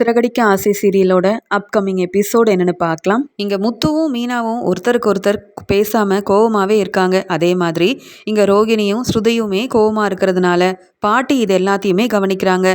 சிறகடிக்க ஆசை சீரியலோட upcoming episode என்னென்னு பார்க்கலாம். இங்கே முத்துவும் மீனாவும் ஒருத்தருக்கு ஒருத்தர் பேசாமல் கோவமாகவே இருக்காங்க. அதே மாதிரி இங்கே ரோகிணியும் ஸ்ருதியுமே கோவமாக இருக்கிறதுனால பாட்டி இது எல்லாத்தையுமே கவனிக்கிறாங்க.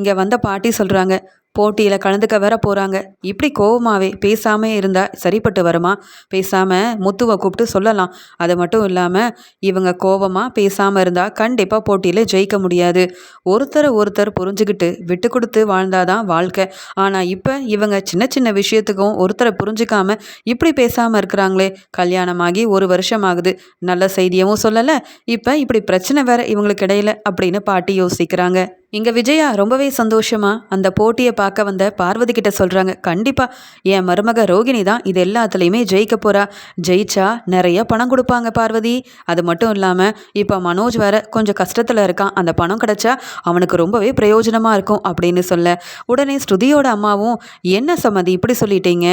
இங்கே வந்த பாட்டி சொல்கிறாங்க போட்டியில் கலந்துக்க வர போகிறாங்க இப்படி கோவமாகவே பேசாமல் இருந்தால் சரிப்பட்டு வருமா? பேசாமல் முத்துவை கூப்பிட்டு சொல்லலாம். அது மட்டும் இல்லாமல் இவங்க கோபமாக பேசாமல் இருந்தால் கண்டிப்பாக போட்டியில் ஜெயிக்க முடியாது. ஒருத்தரை ஒருத்தர் புரிஞ்சுக்கிட்டு விட்டு கொடுத்து வாழ்ந்தாதான் வாழ்க்கை. ஆனால் இப்போ இவங்க சின்ன சின்ன விஷயத்துக்கும் ஒருத்தரை புரிஞ்சுக்காமல் இப்படி பேசாமல் இருக்கிறாங்களே. கல்யாணமாகி ஒரு வருஷம் ஆகுது நல்ல செய்தியவும் சொல்லலை. இப்போ இப்படி பிரச்சனை வேற இவங்களுக்கு இடையில அப்படின்னு பாட்டி யோசிக்கிறாங்க. இங்கே விஜயா ரொம்பவே சந்தோஷமா அந்த போட்டியை பார்க்க வந்த பார்வதி கிட்ட சொல்கிறாங்க கண்டிப்பாக என் மருமக ரோகிணி தான் இது எல்லாத்துலேயுமே ஜெயிக்க போகிறா ஜெயிச்சா நிறைய பணம் கொடுப்பாங்க பார்வதி. அது மட்டும் இல்லாமல் இப்போ மனோஜ் வேற கொஞ்சம் கஷ்டத்தில் இருக்கான். அந்த பணம் கிடச்சா அவனுக்கு ரொம்பவே பிரயோஜனமாக இருக்கும் அப்படின்னு சொல்ல. உடனே ஸ்ருதியோட அம்மாவும் என்ன சம்மதி இப்படி சொல்லிட்டீங்க?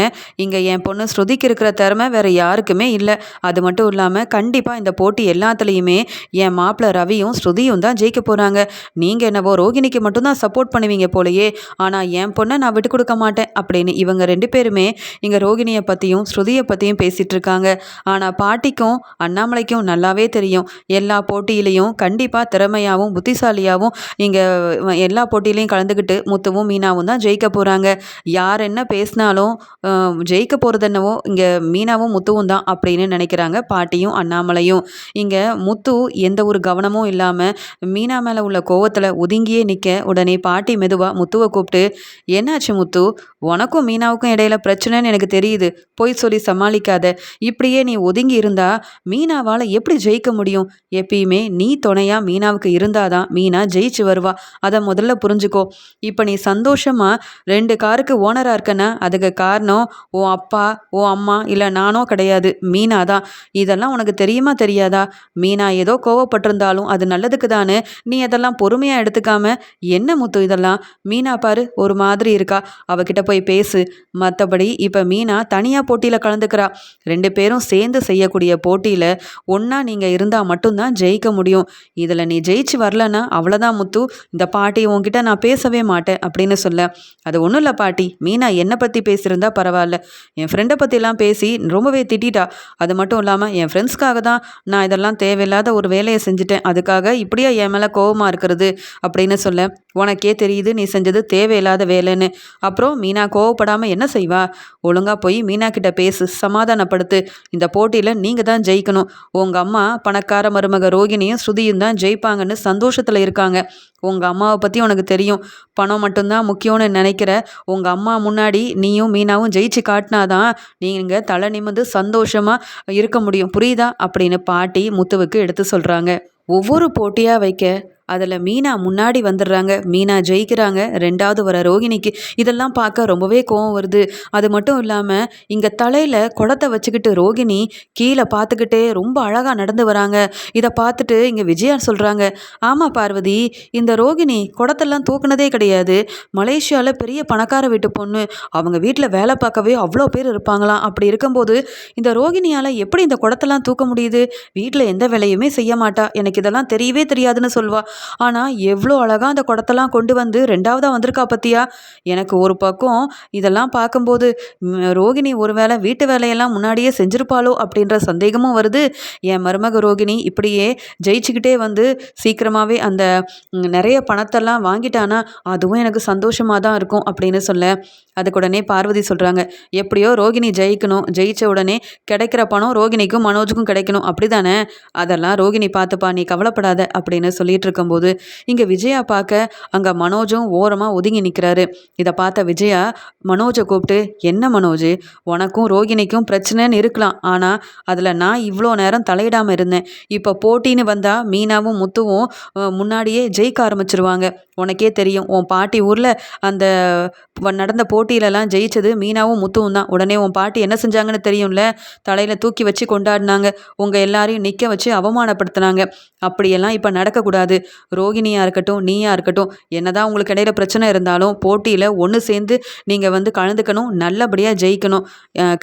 இங்கே என் பொண்ணு ஸ்ருதிக்கு இருக்கிற திறமை வேற யாருக்குமே இல்லை. அது மட்டும் இல்லாமல் கண்டிப்பாக இந்த போட்டி எல்லாத்துலேயுமே என் மாப்பிள்ள ரவியும் ஸ்ருதியும் தான் ஜெயிக்க போகிறாங்க நீங்கள் என்னவோ ரோகிணிக்கு மட்டும்தான் சப்போர்ட் பண்ணுவீங்க போலயே. ஆனால் என் பொண்ணை நான் விட்டு கொடுக்க மாட்டேன் அப்படின்னு இவங்க ரெண்டு பேருமே இங்கே ரோகிணியை பற்றியும் ஸ்ருதியை பற்றியும் பேசிகிட்டு இருக்காங்க. ஆனால் பாட்டிக்கும் அண்ணாமலைக்கும் நல்லாவே தெரியும். எல்லா போட்டியிலையும் கண்டிப்பாக திறமையாகவும் புத்திசாலியாகவும் இங்கே எல்லா போட்டியிலையும் கலந்துக்கிட்டு முத்துவும் மீனாவும் தான் ஜெயிக்க போகிறாங்க யார் என்ன பேசினாலும் ஜெயிக்க போகிறது என்னவோ இங்கே மீனாவும் முத்துவும் தான் அப்படின்னு நினைக்கிறாங்க பாட்டியும் அண்ணாமலையும். இங்கே முத்து எந்த ஒரு கவனமும் இல்லாமல் மீனா மேலே உள்ள கோவத்தில் ஒதுங்கி அங்கேயே நிற்க உடனே பாட்டி மெதுவாக முத்துவை கூப்பிட்டு என்னாச்சு முத்து? உனக்கும் மீனாவுக்கும் இடையில பிரச்சனைன்னு எனக்கு தெரியுது. போய் சொல்லி சமாளிக்காத. இப்படியே நீ ஒதுங்கி இருந்தா மீனாவால் எப்படி ஜெயிக்க முடியும்? எப்பயுமே நீ துணையா மீனாவுக்கு இருந்தாதான் மீனா ஜெயிச்சு வருவா. அதை முதல்ல புரிஞ்சுக்கோ. இப்போ நீ சந்தோஷமா ரெண்டு காருக்கு ஓனராக இருக்கனா அதுக்கு காரணம் ஓ அப்பா ஓ அம்மா இல்லை நானோ கிடையாது. மீனா தான். இதெல்லாம் உனக்கு தெரியுமா தெரியாதா? மீனா ஏதோ கோவப்பட்டிருந்தாலும் அது நல்லதுக்கு தானே நீ அதெல்லாம் பொறுமையாக எடுத்துக்காம என்ன முத்து இதெல்லாம்? மீனா பாரு ஒரு மாதிரி இருக்கா. அவகிட்ட போய் பேசு. மற்றபடி இப்போ மீனா தனியாக போட்டியில் கலந்துக்கிறா. ரெண்டு பேரும் சேர்ந்து செய்யக்கூடிய போட்டியில் ஒன்றா நீங்கள் இருந்தால் மட்டும்தான் ஜெயிக்க முடியும். இதில் நீ ஜெயிச்சு வரலன்னா அவ்வளோதான் முத்து. இந்த பாட்டி உன்கிட்ட நான் பேசவே மாட்டேன் அப்படின்னு சொல்ல. அது ஒன்றும் இல்லை பாட்டி. மீனா என்னை பற்றி பேசியிருந்தா பரவாயில்ல. என் ஃப்ரெண்டை பற்றிலாம் பேசி ரொம்பவே திட்டா அது மட்டும் இல்லாமல் என் ஃப்ரெண்ட்ஸ்க்காக தான் நான் இதெல்லாம் தேவையில்லாத ஒரு வேலையை செஞ்சுட்டேன். அதுக்காக இப்படியா என் மேலே கோபமாக இருக்கிறது அப்படின்னு என்ன சொல்ல? உனக்கே தெரியுது நீ செஞ்சது தேவையில்லாத வேலைன்னு. அப்புறம் மீனா கோவப்படாமல் என்ன செய்வா? ஒழுங்காக போய் மீனா கிட்ட பேசு சமாதானப்படுத்து. இந்த போட்டியில் நீங்கள் தான் ஜெயிக்கணும். உங்கள் அம்மா பணக்கார மருமக ரோகிணியும் ஸ்ருதியும் தான் ஜெயிப்பாங்கன்னு சந்தோஷத்தில் இருக்காங்க. உங்கள் அம்மாவை பற்றி உனக்கு தெரியும். பணம் மட்டும்தான் முக்கியம்னு நினைக்கிற உங்கள் அம்மா முன்னாடி நீயும் மீனாவும் ஜெயிச்சு காட்டினாதான் நீங்கள் தலை நிமிந்து சந்தோஷமாக இருக்க முடியும். புரியுதா? அப்படின்னு பாட்டி முத்துவுக்கு எடுத்து சொல்கிறாங்க ஒவ்வொரு போட்டியாக வைக்க அதில் மீனா முன்னாடி வந்துடுறாங்க. மீனா ஜெயிக்கிறாங்க. ரெண்டாவது வர ரோகிணிக்கு இதெல்லாம் பார்க்க ரொம்பவே கோவம் வருது. அது மட்டும் இல்லாமல் இங்கே தலையில் குடத்தை வச்சுக்கிட்டு ரோகிணி கீழே பார்த்துக்கிட்டே ரொம்ப அழகாக நடந்து வராங்க. இதை பார்த்துட்டு இங்கே விஜயா சொல்கிறாங்க ஆமாம் பார்வதி இந்த ரோகிணி குடத்தெல்லாம் தூக்குனதே கிடையாது. மலேசியாவில் பெரிய பணக்கார வீட்டு பொண்ணு. அவங்க வீட்டில் வேலை பார்க்கவே அவ்வளோ பேர் இருப்பாங்களாம். அப்படி இருக்கும்போது இந்த ரோகிணியால் எப்படி இந்த குடத்தெல்லாம் தூக்க முடியுது? வீட்டில் எந்த வேலையுமே செய்ய மாட்டா. எனக்கு இதெல்லாம் தெரியவே தெரியாதுன்னு சொல்வா. ஆனால் எவ்வளோ அழகாக அந்த குடத்தெல்லாம் கொண்டு வந்து ரெண்டாவதாக வந்திருக்கா பத்தியா? எனக்கு ஒரு பக்கம் இதெல்லாம் பார்க்கும்போது ரோகிணி ஒரு வேளை வீட்டு வேலையெல்லாம் முன்னாடியே செஞ்சுருப்பாளோ அப்படின்ற சந்தேகமும் வருது. என் மருமக ரோகிணி இப்படியே ஜெயிச்சுக்கிட்டே வந்து சீக்கிரமாகவே அந்த நிறைய பணத்தெல்லாம் வாங்கிட்டானா அதுவும் எனக்கு சந்தோஷமாக தான் இருக்கும் அப்படின்னு சொல்ல. அதுக்கு உடனே பார்வதி சொல்கிறாங்க எப்படியோ ரோகிணி ஜெயிக்கணும் ஜெயிச்ச உடனே கிடைக்கிற பணம் ரோகிணிக்கும் மனோஜுக்கும் கிடைக்கணும். அப்படி தானே அதெல்லாம் ரோகிணி பார்த்துப்பா நீ கவலைப்படாத அப்படின்னு சொல்லிட்டு இருக்கும். இருக்கும்போது இங்கே விஜயா பார்க்க அங்கே மனோஜும் ஓரமாக ஒதுங்கி நிற்கிறாரு இதை பார்த்த விஜயா மனோஜை கூப்பிட்டு என்ன மனோஜ்? உனக்கும் ரோகிணிக்கும் பிரச்சனைன்னு இருக்கலாம். ஆனால் அதில் நான் இவ்வளோ நேரம் தலையிடாமல் இருந்தேன். இப்போ போட்டின்னு வந்தால் மீனாவும் முத்துவும் முன்னாடியே ஜெயிக்க ஆரம்பிச்சிருவாங்க. உனக்கே தெரியும். உன் பாட்டி ஊரில் அந்த நடந்த போட்டியிலலாம் ஜெயிச்சது மீனாவும் முத்துவும் தான். உடனே உன் பாட்டி என்ன செஞ்சாங்கன்னு தெரியும்ல? தலையில் தூக்கி வச்சு கொண்டாடினாங்க. உங்கள் எல்லாரையும் நிற்க வச்சு அவமானப்படுத்தினாங்க. அப்படியெல்லாம் இப்போ நடக்கக்கூடாது. ரோகிணியாக இருக்கட்டும் நீயா இருக்கட்டும் என்னதான் உங்களுக்கு இடையில பிரச்சனை இருந்தாலும் போட்டியில் ஒன்று சேர்ந்து நீங்கள் வந்து கலந்துக்கணும் நல்லபடியாக ஜெயிக்கணும்.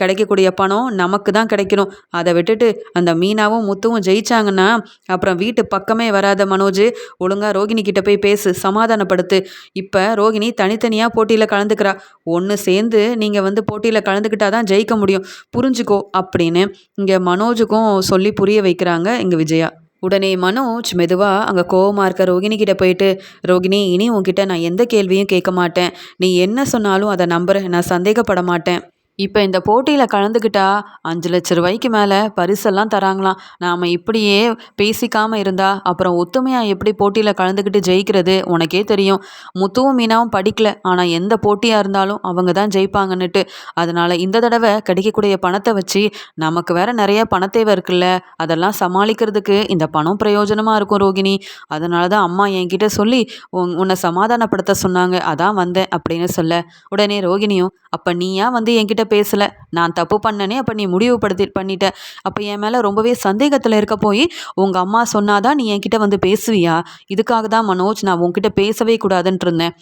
கிடைக்கக்கூடிய பணம் நமக்கு தான் கிடைக்கணும். அதை விட்டுட்டு அந்த மீனாவும் முத்துவும் ஜெயிச்சாங்கன்னா அப்புறம் வீட்டு பக்கமே வராத மனோஜ் ஒழுங்காக ரோகிணி கிட்ட போய் பேசு. சமா சமாதானப்படுத்து. இப்போ ரோகிணி தனித்தனியாக போட்டியில் கலந்துக்கிறா. ஒன்று சேர்ந்து நீங்கள் வந்து போட்டியில் கலந்துக்கிட்டா தான் ஜெயிக்க முடியும். புரிஞ்சுக்கோ அப்படின்னு இங்கே மனோஜுக்கும் சொல்லி புரிய வைக்கிறாங்க இங்கே விஜயா. உடனே மனோஜ் மெதுவாக அங்கே கோவமாக இருக்க ரோகிணி கிட்ட போயிட்டு ரோகிணி இனி உன்கிட்ட நான் எந்த கேள்வியும் கேட்க மாட்டேன். நீ என்ன சொன்னாலும் அதை நம்புறேன் நான் சந்தேகப்பட மாட்டேன். இப்போ இந்த போட்டியில் கலந்துக்கிட்டா அஞ்சு லட்ச ரூபாய்க்கு மேலே பரிசெல்லாம் தராங்களாம். நாம் இப்படியே பேசிக்காமல் இருந்தால் அப்புறம் ஒத்துமையாக எப்படி போட்டியில் கலந்துக்கிட்டு ஜெயிக்கிறது உனக்கே தெரியும். முத்துவும் மீனாவும் படிக்கல. ஆனால் எந்த போட்டியாக இருந்தாலும் அவங்க தான் ஜெயிப்பாங்கன்னுட்டு. அதனால் இந்த தடவை கிடைக்கக்கூடிய பணத்தை வச்சு நமக்கு வேற நிறைய பணத்தேவை இருக்குல்ல. அதெல்லாம் சமாளிக்கிறதுக்கு இந்த பணம் பிரயோஜனமாக இருக்கும் ரோகிணி. அதனால தான் அம்மா என்கிட்ட சொல்லி உன்னை சமாதானப்படுத்த சொன்னாங்க. அதான் வந்தேன் அப்படின்னு சொல்ல. உடனே ரோகிணியும் அப்போ நீயா வந்து என்கிட்ட பேசலை. நான் தப்பு பண்ணனே அப்போ நீ முடிவுபடுத்தி பண்ணிட்ட. அப்போ என் மேலே ரொம்பவே சந்தேகத்தில் இருக்க போய் உங்கள் அம்மா சொன்னாதான் நீ என்கிட்ட வந்து பேசுவியா? இதுக்காக தான் மனோஜ் நான் உங்ககிட்ட பேசவே கூடாதுன்ட்டு இருந்தேன்.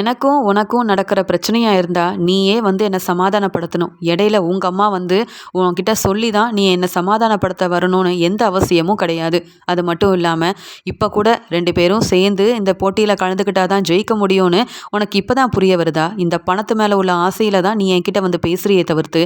எனக்கும் உனக்கும் நடக்கிற பிரச்சனையாக இருந்தால் நீயே வந்து என்னை சமாதானப்படுத்தணும். இடையில உங்கள் அம்மா வந்து உன்கிட்ட சொல்லி தான் நீ என்னை சமாதானப்படுத்த வரணும்னு எந்த அவசியமும் கிடையாது. அது மட்டும் இல்லாமல் இப்போ கூட ரெண்டு பேரும் சேர்ந்து இந்த போட்டியில் கலந்துக்கிட்டா தான் ஜெயிக்க முடியும்னு உனக்கு இப்போ தான் புரிய வருதா? இந்த பணத்து மேலே உள்ள ஆசையில் தான் நீ என்கிட்ட வந்து பேசுகிறியே தவிர்த்து.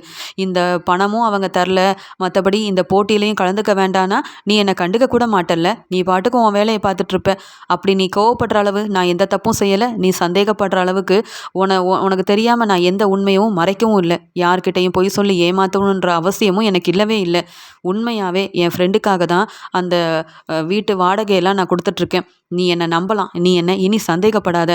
இந்த பணமும் அவங்க தரல. மற்றபடி இந்த போட்டியிலையும் கலந்துக்க வேண்டானா நீ என்னை கண்டுக்க கூட மாட்டல்ல. நீ பாட்டுக்கு உன் வேலையை பார்த்துட்ருப்ப அப்படி நீ கோவப்படுற அளவு நான் எந்த தப்பும் செய்யலை. நீ சந்தேகம் சந்தேகப்படுற அளவுக்கு உன உனக்கு தெரியாமல் நான் எந்த உண்மையும் மறைக்கவும் இல்லை. யார்கிட்டையும் பொய் சொல்லி ஏமாற்றணுன்ற அவசியமும் எனக்கு இல்லவே இல்லை. உண்மையாகவே என் ஃப்ரெண்டுக்காக தான் அந்த வீட்டு வாடகையெல்லாம் நான் கொடுத்துட்ருக்கேன் நீ என்னை நம்பலாம். நீ என்ன இனி சந்தேகப்படாத.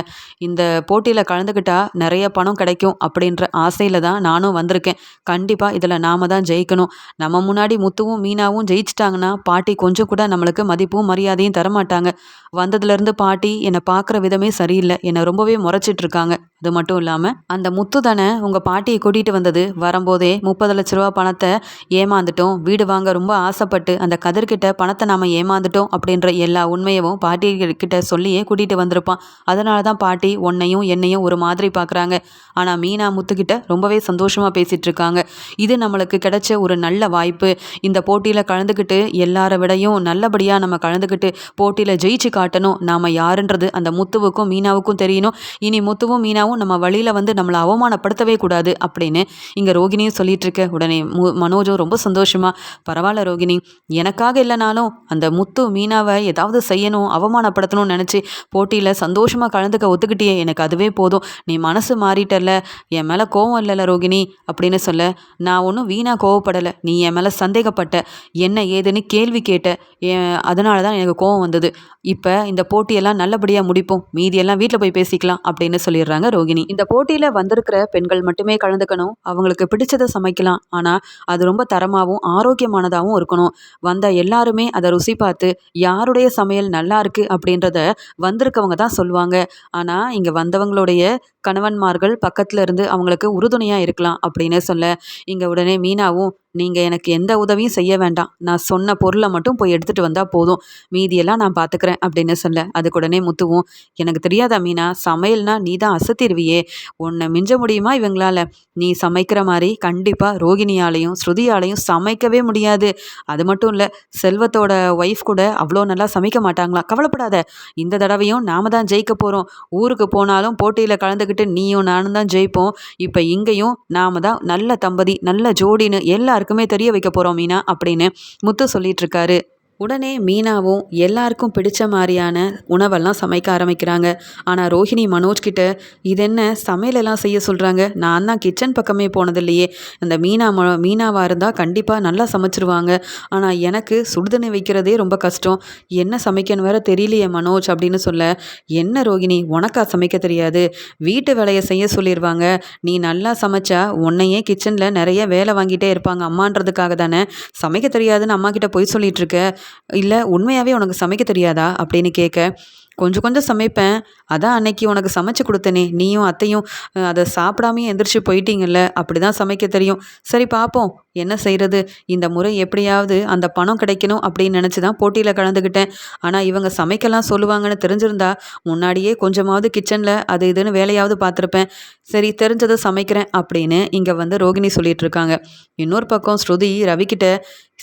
இந்த போட்டியில் கலந்துக்கிட்டா நிறைய பணம் கிடைக்கும் அப்படின்ற ஆசையில் தான் நானும் வந்திருக்கேன். கண்டிப்பாக இதில் நாம தான் ஜெயிக்கணும். நம்ம முன்னாடி முத்துவும் மீனாவும் ஜெயிச்சிட்டாங்கன்னா பாட்டி கொஞ்சம் கூட நம்மளுக்கு மதிப்பும் மரியாதையும் தரமாட்டாங்க. வந்ததுலேருந்து பாட்டி என்னை பார்க்குற விதமே சரியில்லை. என்னை ரொம்பவே முறைச்சிட்ருக்காங்க. அது மட்டும் இல்லாமல் அந்த முத்து தானே உங்கள் பாட்டியை கூட்டிகிட்டு வந்தது. வரும்போதே முப்பது லட்ச ரூபா பணத்தை ஏமாந்துட்டோம். வீடு வாங்க ரொம்ப ஆசைப்பட்டு அந்த கதிர்கிட்ட பணத்தை நாம் ஏமாந்துட்டோம் அப்படின்ற எல்லா உண்மையவும் பாட்டி கிட்ட சொல்லியே கூட்டிகிட்டு வந்திருப்பான். அதனால தான் பாட்டி உன்னையும் என்னையும் ஒரு மாதிரி பார்க்குறாங்க ஆனால் மீனா முத்துக்கிட்ட ரொம்பவே சந்தோஷமாக பேசிகிட்டு இருக்காங்க. இது நம்மளுக்கு கிடைச்ச ஒரு நல்ல வாய்ப்பு. இந்த போட்டியில் கலந்துக்கிட்டு எல்லார விடையும் நல்லபடியாக நம்ம கலந்துக்கிட்டு போட்டியில் ஜெயிச்சு காட்டணும். நாம் யாருன்றது அந்த முத்துவுக்கும் மீனாவுக்கும் தெரியணும். இனி முத்துவும் மீனாவும் நம்ம வழியில் வந்து நம்மளை அவமானப்படுத்தவே கூடாது அப்படின்னு இங்கே ரோகிணியும் சொல்லிட்டு இருக்க. உடனே மனோஜும் ரொம்ப சந்தோஷமாக பரவாயில்ல ரோகிணி எனக்காக இல்லைனாலும் அந்த முத்து மீனாவை ஏதாவது செய்யணும் அவமானப்படுத்தணும்னு நினச்சி போட்டியில் சந்தோஷமாக கலந்துக்க ஒத்துக்கிட்டியே எனக்கு அதுவே போதும். நீ மனசு மாறிட்டல என் மேலே கோவம் இல்லைல்ல ரோகிணி அப்படின்னு சொல்ல நான் ஒன்றும் வீணாக கோவப்படலை. நீ என் மேலே சந்தேகப்பட்ட என்ன ஏதுன்னு கேள்வி கேட்ட அதனால தான் எனக்கு கோவம் வந்தது. இப்போ இந்த போட்டியெல்லாம் நல்லபடியாக முடிப்போம். மீதியெல்லாம் வீட்டில் போய் பேசிக்கலாம் அப்படின்னு சொல்லிடுறாங்க ரோகிணி. இந்த போட்டியில் வந்திருக்கிற பெண்கள் மட்டுமே கலந்துக்கணும். அவங்களுக்கு பிடிச்சதை சமைக்கலாம். ஆனால் அது ரொம்ப தரமாகவும் ஆரோக்கியமானதாகவும் இருக்கணும். வந்த எல்லாருமே அதை ருசி பார்த்து யாருடைய சமையல் நல்லா இருக்கு அப்படின்றத வந்திருக்கவங்க தான் சொல்லுவாங்க. ஆனால் இங்கே வந்தவங்களுடைய கணவன்மார்கள் பக்கத்தில் இருந்து அவங்களுக்கு உறுதுணையாக இருக்கலாம் அப்படின்னு சொல்ல. இங்கே உடனே மீனாவும் நீங்கள் எனக்கு எந்த உதவியும் செய்ய வேண்டாம். நான் சொன்ன பொருளை மட்டும் போய் எடுத்துகிட்டு வந்தால் போதும். மீதியெல்லாம் நான் பார்த்துக்கிறேன் அப்படின்னு சொல்ல. அதுக்கு உடனே முத்துவும் எனக்கு தெரியாதா மீனா? சமையல்னா நீ தான் அசத்திருவியே உன்னை மிஞ்ச முடியுமா இவங்களால? நீ சமைக்கிற மாதிரி கண்டிப்பாக ரோகிணியாலையும் ஸ்ருதியாலையும் சமைக்கவே முடியாது. அது மட்டும் இல்லை செல்வத்தோட ஒய்ஃப் கூட அவ்வளோ நல்லா சமைக்க மாட்டாங்களா? கவலைப்படாத. இந்த தடவையும் நாம தான் ஜெயிக்க போகிறோம் ஊருக்கு போனாலும் போட்டியில் கலந்துக்கிட்டு நீயும் நானும் தான் ஜெயிப்போம். இப்போ இங்கேயும் நாம தான் நல்ல தம்பதி நல்ல ஜோடின்னு எல்லாருக்கும் எல்லாருக்குமே தெரிய வைக்க போகிறோம் மீனா அப்படின்னு முத்து சொல்லிட்டு இருக்காரு. உடனே மீனாவும் எல்லாருக்கும் பிடிச்ச மாதிரியான உணவெல்லாம் சமைக்க ஆரம்பிக்கிறாங்க. ஆனால் ரோஹிணி மனோஜ் கிட்ட இது என்ன சமையலெல்லாம் செய்ய சொல்கிறாங்க நான் தான் கிச்சன் பக்கமே போனதில்லையே. அந்த மீனா ம மீனாவாக இருந்தால் கண்டிப்பாக நல்லா சமைச்சிருவாங்க. ஆனால் எனக்கு சுடுதண்ணி வைக்கிறதே ரொம்ப கஷ்டம். என்ன சமைக்கணும் வேற தெரியலையே மனோஜ் அப்படின்னு சொல்ல என்ன ரோஹிணி உனக்கா சமைக்க தெரியாது. வீட்டு வேலையை செய்ய சொல்லிடுவாங்க நீ நல்லா சமைச்சா உன்னையே கிச்சனில் நிறைய வேலை வாங்கிட்டே இருப்பாங்க. அம்மான்றதுக்காக தானே. சமைக்க தெரியாதுன்னு அம்மா கிட்ட போய் சொல்லிட்டு இருக்க. இல்லை உண்மையாகவே உனக்கு சமைக்க தெரியாதா? அப்படின்னு கேட்க கொஞ்சம் கொஞ்சம் சமைப்பேன். அதான் அன்னைக்கு உனக்கு சமைச்சு கொடுத்தனே. நீயும் அத்தையும் அதை சாப்பிடாமையே எந்திரிச்சு போயிட்டீங்கல்ல. அப்படி தான் சமைக்க தெரியும். சரி பார்ப்போம் என்ன செய்கிறது இந்த முறை எப்படியாவது அந்த பணம் கிடைக்கணும். அப்படின்னு நினச்சி தான் போட்டியில் கலந்துக்கிட்டேன் ஆனால் இவங்க சமைக்கலாம் சொல்லுவாங்கன்னு தெரிஞ்சிருந்தா முன்னாடியே கொஞ்சமாவது கிச்சனில் அது இதுன்னு வேலையாவது பார்த்துருப்பேன். சரி தெரிஞ்சதை சமைக்கிறேன். அப்படின்னு இங்கே வந்து ரோகிணி சொல்லிட்டு இருக்காங்க. இன்னொரு பக்கம் ஸ்ருதி ரவிக்கிட்ட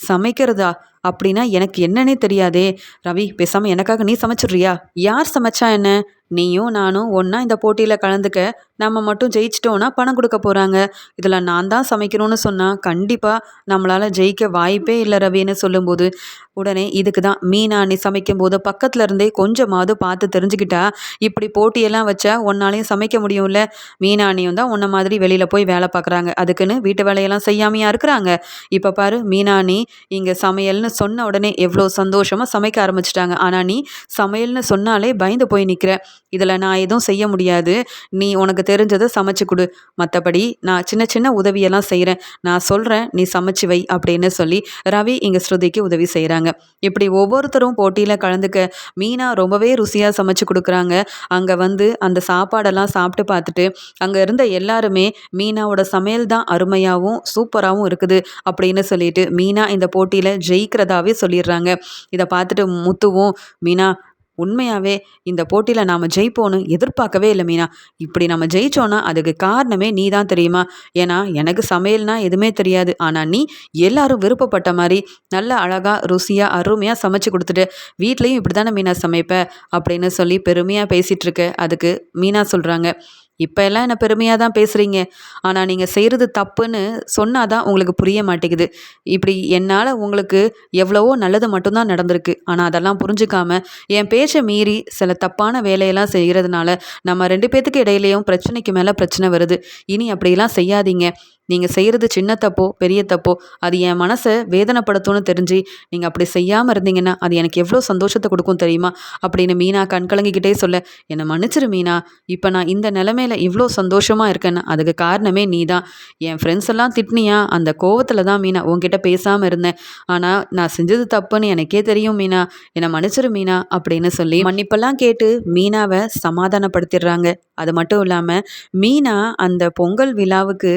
சமைக்கிறதா? அப்படின்னா எனக்கு என்னன்னே தெரியாதே. ரவி பேசாமல் எனக்காக நீ சமைச்சிட்றியா? யார் சமைச்சா என்ன? நீயும் நானும் ஒன்றா இந்த போட்டியில் கலந்துக்க நம்ம மட்டும் ஜெயிச்சிட்டோன்னா பணம் கொடுக்க போகிறாங்க இதில் நான் தான் சமைக்கணும்னு சொன்னால் கண்டிப்பாக நம்மளால் ஜெயிக்க வாய்ப்பே இல்லை ரவின்னு சொல்லும்போது உடனே இதுக்கு தான் மீனா நீ சமைக்கும்போது பக்கத்தில் இருந்தே கொஞ்சமாவது பார்த்து தெரிஞ்சுக்கிட்டா இப்படி போட்டியெல்லாம் வச்சா ஒன்னாலையும் சமைக்க முடியும்ல? மீனாணியும் தான் உன்ன மாதிரி வெளியில் போய் வேலை பார்க்குறாங்க. அதுக்குன்னு வீட்டு வேலையெல்லாம் செய்யாமையா இருக்கிறாங்க? இப்போ பாரு மீனாணி இங்கே சமையல்னு சொன்ன உடனே எவ்வளோ சந்தோஷமாக சமைக்க ஆரம்பிச்சிட்டாங்க. ஆனால் நீ சமையல்னு சொன்னாலே பயந்து போய் நிற்கிற இதில் நான் எதுவும் செய்ய முடியாது. நீ உனக்கு தெரிஞ்சதை சமைச்சு கொடு. மற்றபடி நான் சின்ன சின்ன உதவியெல்லாம் செய்கிறேன் நான் சொல்கிறேன் நீ சமைச்சு வை அப்படின்னு சொல்லி ரவி இங்கே ஸ்ருதிக்கு உதவி செய்கிறாங்க இப்படி ஒவ்வொருத்தரும் போட்டியில் கலந்துக்க மீனா ரொம்பவே ருசியாக சமைச்சு கொடுக்குறாங்க. அங்கே வந்து அந்த சாப்பாடெல்லாம் சாப்பிட்டு பார்த்துட்டு அங்கே இருந்த எல்லாருமே மீனாவோட சமையல் தான் அருமையாகவும் சூப்பராகவும் இருக்குது அப்படின்னு சொல்லிட்டு மீனா இந்த போட்டியில் ஜெயிக்கிறதாவே சொல்லிடுறாங்க. இதை பார்த்துட்டு முத்துவும் மீனா உண்மையாகவே இந்த போட்டியில் நாம் ஜெயிப்போன்னு எதிர்பார்க்கவே இல்லை மீனா. இப்படி நம்ம ஜெயிச்சோன்னா அதுக்கு காரணமே நீ தான் தெரியுமா? ஏன்னா எனக்கு சமையல்னா எதுவுமே தெரியாது. ஆனால் நீ எல்லாரும் விருப்பப்பட்ட மாதிரி நல்ல அழகாக ருசியாக அருமையாக சமைச்சு கொடுத்துட்டு வீட்லேயும் இப்படி தானே மீனா சமைப்ப? அப்படின்னு சொல்லி பெருமையாக பேசிகிட்ருக்க அதுக்கு மீனா சொல்கிறாங்க இப்போ எல்லாம் என்ன பெருமையாக தான் பேசுகிறீங்க ஆனால் நீங்கள் செய்கிறது தப்புன்னு சொன்னால் தான் உங்களுக்கு புரிய மாட்டேங்குது. இப்படி என்னால் உங்களுக்கு எவ்வளவோ நல்லது மட்டும்தான் நடந்திருக்கு. ஆனால் அதெல்லாம் புரிஞ்சுக்காம என் பேச்சை மீறி சில தப்பான வேலையெல்லாம் செய்கிறதுனால நம்ம ரெண்டு பேத்துக்கு இடையிலையும் பிரச்சனைக்கு மேலே பிரச்சனை வருது. இனி அப்படிலாம் செய்யாதீங்க. நீங்கள் செய்கிறது சின்ன தப்போ பெரிய தப்போ அது என் மனசை வேதனைப்படுத்தும்னு தெரிஞ்சு நீங்கள் அப்படி செய்யாமல் இருந்தீங்கன்னா அது எனக்கு எவ்வளோ சந்தோஷத்தை கொடுக்கும் தெரியுமா? அப்படின்னு மீனா கண் கலங்கிக்கிட்டே சொல்ல என்னை மன்னிச்சிரு மீனா இப்போ நான் இந்த நிலமையில இவ்வளோ சந்தோஷமாக இருக்கேன்னு அதுக்கு காரணமே நீ தான் என் ஃப்ரெண்ட்ஸ் எல்லாம் திட்டினியா? அந்த கோவத்தில் தான் மீனா உங்ககிட்ட பேசாமல் இருந்தேன். ஆனால் நான் செஞ்சது தப்புன்னு எனக்கே தெரியும் மீனா. என்னை மன்னிச்சிரு மீனா அப்படின்னு சொல்லி மன்னிப்பெல்லாம் கேட்டு மீனாவை சமாதானப்படுத்திடுறாங்க. அது மட்டும் இல்லாமல் மீனா அந்த பொங்கல் விழாவுக்கு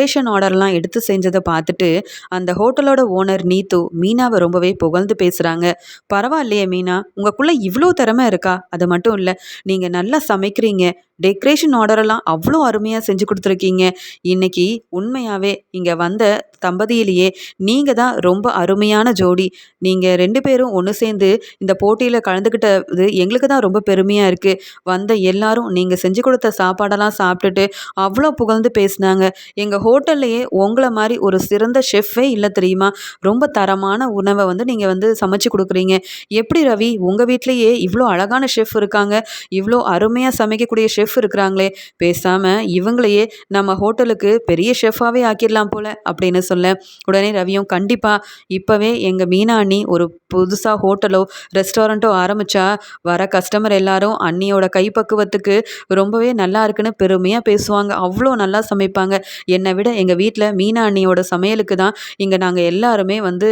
டெக்கரேஷன் ஆர்டர்லாம் எடுத்து செஞ்சதை பார்த்துட்டு அந்த ஹோட்டலோட ஓனர் நீத்து மீனாவை ரொம்பவே புகழ்ந்து பேசுகிறாங்க பரவாயில்லையே மீனா உங்களுக்குள்ளே இவ்வளோ திறமை இருக்கா? அது மட்டும் இல்லை நீங்கள் நல்லா சமைக்கிறீங்க டெக்கரேஷன் ஆர்டரெல்லாம் அவ்வளோ அருமையாக செஞ்சு கொடுத்துருக்கீங்க. இன்னைக்கு உண்மையாகவே இங்கே வந்த தம்பதியிலேயே நீங்கள் தான் ரொம்ப அருமையான ஜோடி. நீங்கள் ரெண்டு பேரும் ஒன்று சேர்ந்து இந்த போட்டியில் கலந்துக்கிட்டது எங்களுக்கு தான் ரொம்ப பெருமையாக இருக்குது வந்த எல்லாரும் நீங்கள் செஞ்சு கொடுத்த சாப்பாடெல்லாம் சாப்பிட்டுட்டு அவ்வளோ புகழ்ந்து பேசினாங்க. எங்கள் ஹோட்டல்லையே உங்களை மாதிரி ஒரு சிறந்த ஷெஃப்பே இல்லை தெரியுமா? ரொம்ப தரமான உணவை வந்து நீங்கள் வந்து சமைச்சு கொடுக்குறீங்க. எப்படி ரவி? உங்கள் வீட்லேயே இவ்வளோ அழகான ஷெஃப் இருக்காங்க. இவ்வளோ அருமையாக சமைக்கக்கூடிய ஷெஃப் இருக்கிறாங்களே பேசாமல் இவங்களையே நம்ம ஹோட்டலுக்கு பெரிய ஷெஃபாகவே ஆக்கிடலாம் போல் அப்படின்னு சொல்ல உடனே ரவியும் கண்டிப்பாக இப்போவே எங்கள் மீனா அண்ணி ஒரு புதுசாக ஹோட்டலோ ரெஸ்டாரண்ட்டோ ஆரம்பித்தா வர கஸ்டமர் எல்லாரும் அண்ணியோட கைப்பக்குவத்துக்கு ரொம்பவே நல்லா இருக்குன்னு பெருமையாக பேசுவாங்க. அவ்வளோ நல்லா சமைப்பாங்க. என்னை விட எங்கள் வீட்டில் மீனா அண்ணியோட சமையலுக்கு தான் இங்கே நாங்கள் எல்லாருமே வந்து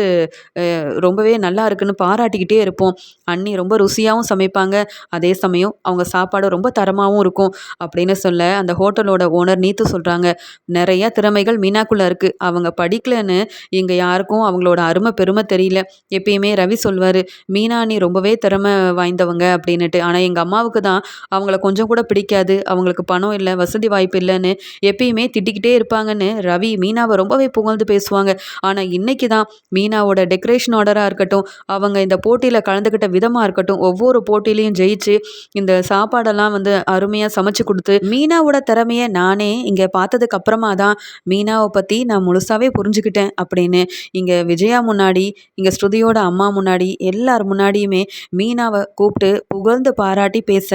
ரொம்பவே நல்லா இருக்குன்னு பாராட்டிக்கிட்டே இருப்போம். அண்ணி ரொம்ப ருசியாகவும் சமைப்பாங்க. அதே சமயம் அவங்க சாப்பாடு ரொம்ப தரமாகவும் இருக்கும். அப்படின்னு சொல்ல அந்த ஹோட்டலோட ஓனர் நீத்து சொல்கிறாங்க நிறைய திறமைகள் மீனாக்குள்ளே இருக்குது அவங்க படிக்கலன்னு இங்கே யாருக்கும் அவங்களோட அருமை பெருமை தெரியல. எப்பயுமே ரவி சொல்வார் மீனா நீ ரொம்பவே திறமை வாய்ந்தவங்க அப்படின்னுட்டு. ஆனால் எங்கள் அம்மாவுக்கு தான் அவங்கள கொஞ்சம் கூட பிடிக்காது. அவங்களுக்கு பணம் இல்லை வசதி வாய்ப்பு இல்லைன்னு எப்பயுமே திட்டிக்கிட்டே இருப்பாங்கன்னு ரவி மீனாவை ரொம்பவே புகழ்ந்து பேசுவாங்க. ஆனால் இன்னைக்கு தான் மீனாவோட டெக்கரேஷன் ஆர்டராக இருக்கட்டும் அவங்க இந்த போட்டியில் கலந்துக்கிட்ட விதமாக இருக்கட்டும் ஒவ்வொரு போட்டியிலையும் ஜெயிச்சு இந்த சாப்பாடெல்லாம் வந்து அருமையாக சமைச்சு கொடுத்து மீனாவோட திறமையை நானே இங்கே பார்த்ததுக்கு அப்புறமா தான் மீனாவை பற்றி நான் முழுசாகவே புரிஞ்சுக்கிட்டேன் அப்படின்னு இங்கே விஜயா முன்னாடி இங்கே ஸ்ருதியோட அம்மா முன்னாடி எல்லார் முன்னாடியுமே மீனாவை கூப்பிட்டு புகழ்ந்து பாராட்டி பேச